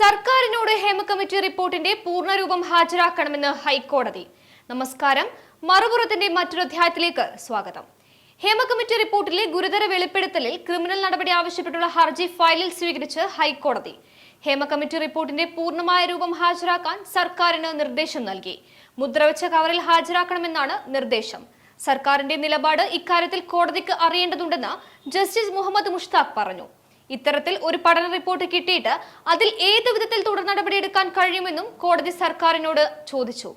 സർക്കാരിനോട് ഹേമ കമ്മിറ്റി റിപ്പോർട്ടിന്റെ പൂർണരൂപം ഹാജരാക്കണമെന്ന് ഹൈക്കോടതി. നമസ്കാരം. മറുപുറത്തിന്റെ മറ്റൊരു അധ്യായത്തിലേക്ക് സ്വാഗതം. ഹേമ കമ്മിറ്റി റിപ്പോർട്ടിലെ ഗുരുതര വെളിപ്പെടുത്തലിൽ ക്രിമിനൽ നടപടി ആവശ്യപ്പെട്ടുള്ള ഹർജി ഫയലിൽ സ്വീകരിച്ച് ഹൈക്കോടതി. ഹേമ കമ്മിറ്റി റിപ്പോർട്ടിന്റെ പൂർണമായ രൂപം ഹാജരാക്കാൻ സർക്കാരിന് നിർദ്ദേശം നൽകി. മുദ്രവച്ച കവറിൽ ഹാജരാക്കണമെന്നാണ് നിർദ്ദേശം. സർക്കാരിന്റെ നിലപാട് ഇക്കാര്യത്തിൽ കോടതിക്ക് അറിയേണ്ടതുണ്ടെന്ന് ജസ്റ്റിസ് മുഹമ്മദ് മുഷ്താഖ് പറഞ്ഞു. ഇത്തരത്തിൽ ഒരു പഠന റിപ്പോർട്ട് കിട്ടിയിട്ട് അതിൽ ഏത് വിധത്തിൽ തുടർ നടപടിയെടുക്കാൻ കഴിയുമെന്നും കോടതി സർക്കാരിനോട് ചോദിച്ചു.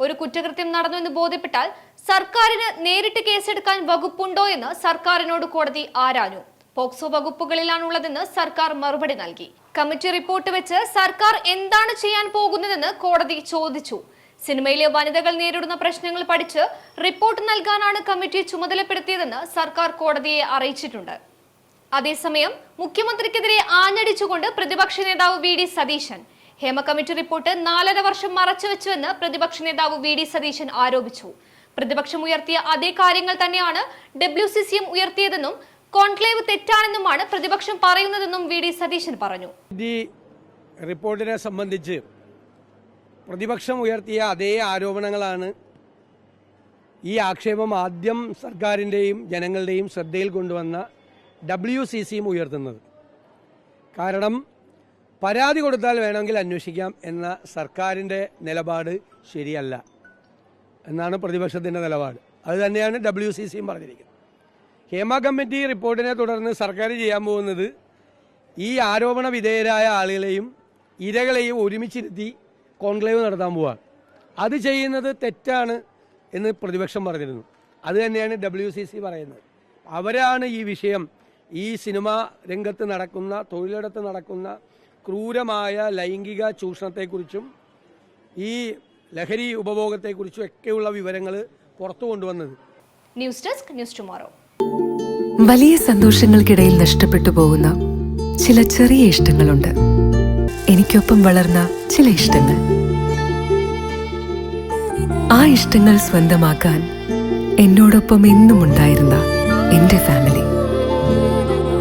ഒരു കുറ്റകൃത്യം നടന്നു എന്ന് ബോധ്യപ്പെട്ടാൽ സർക്കാരിന് നേരിട്ട് കേസെടുക്കാൻ വകുപ്പുണ്ടോ എന്ന് സർക്കാരിനോട് കോടതി ആരാഞ്ഞു. പോക്സോ വകുപ്പുകളിലാണുള്ളതെന്ന് സർക്കാർ മറുപടി നൽകി. കമ്മിറ്റി റിപ്പോർട്ട് വെച്ച് സർക്കാർ എന്താണ് ചെയ്യാൻ പോകുന്നതെന്ന് കോടതി ചോദിച്ചു. സിനിമയിലെ വനിതകൾ നേരിടുന്ന പ്രശ്നങ്ങൾ പഠിച്ച് റിപ്പോർട്ട് നൽകാനാണ് കമ്മിറ്റി ചുമതലപ്പെടുത്തിയതെന്ന് സർക്കാർ കോടതിയെ അറിയിച്ചിട്ടുണ്ട്. അതേസമയം മുഖ്യമന്ത്രിക്കെതിരെ ആഞ്ഞടിച്ചുകൊണ്ട് പ്രതിപക്ഷ നേതാവ് V D Satheesan. Hema committee report നാലര വർഷം മറച്ചുവെച്ചുവെന്ന് പ്രതിപക്ഷ നേതാവ് വി ഡി സതീശൻ ആരോപിച്ചു. പ്രതിപക്ഷം ഉയർത്തിയ അതേ കാര്യങ്ങൾ തന്നെയാണ് ഡബ്ല്യു സി സി എം ഉയർത്തിയതെന്നും കോൺക്ലേവ് തെറ്റാണെന്നുമാണ് പ്രതിപക്ഷം പറയുന്നതെന്നും വി ഡി സതീശൻ പറഞ്ഞു. റിപ്പോർട്ടിനെ സംബന്ധിച്ച് പ്രതിപക്ഷം ഉയർത്തിയ അതേ ആരോപണങ്ങളാണ് ഈ ആക്ഷേപം ആദ്യം സർക്കാരിന്റെയും ജനങ്ങളുടെയും ശ്രദ്ധയിൽ കൊണ്ടുവന്ന ഡബ്ല്യു സി സിയും ഉയർത്തുന്നത്. കാരണം പരാതി കൊടുത്താൽ വേണമെങ്കിൽ അന്വേഷിക്കാം എന്ന സർക്കാരിന്റെ നിലപാട് ശരിയല്ല എന്നാണ് പ്രതിപക്ഷത്തിന്റെ നിലപാട്. അതുതന്നെയാണ് ഡബ്ല്യു സി സിയും പറഞ്ഞിരിക്കുന്നത്. ഹേമ കമ്മിറ്റി റിപ്പോർട്ടിനെ തുടർന്ന് സർക്കാർ ചെയ്യാൻ പോകുന്നത് ഈ ആരോപണ വിധേയരായ ആളുകളെയും ഇരകളെയും ഒരുമിച്ചിരുത്തി കോൺക്ലേവ് നടത്താൻ പോവാണ്. അത് ചെയ്യുന്നത് തെറ്റാണ് എന്ന് പ്രതിപക്ഷം പറഞ്ഞിരുന്നു. അത് തന്നെയാണ് ഡബ്ല്യു സി സി പറയുന്നത്. അവരാണ് ഈ വിഷയം ഈ സിനിമാ രംഗത്ത് നടക്കുന്ന തൊഴിലിടത്ത് നടക്കുന്ന ക്രൂരമായ ലൈംഗിക ചൂഷണത്തെക്കുറിച്ചും ഈ ലഹരി ഉപഭോഗത്തെക്കുറിച്ചും ഒക്കെയുള്ള വിവരങ്ങൾ പുറത്തു കൊണ്ടുവന്നത്. News desk news tomorrow. വലിയ സന്തോഷങ്ങൾക്കിടയിൽ നഷ്ടപ്പെട്ടു പോകുന്ന ചില ചെറിയ ഇഷ്ടങ്ങളുണ്ട്. എനിക്കൊപ്പം വളർന്ന ചില ഇഷ്ടങ്ങൾ. ആ ഇഷ്ടങ്ങൾ സ്വന്തമാക്കാൻ എന്നോടൊപ്പം എന്നും ഉണ്ടായിരുന്ന എന്റെ ഫാമിലി.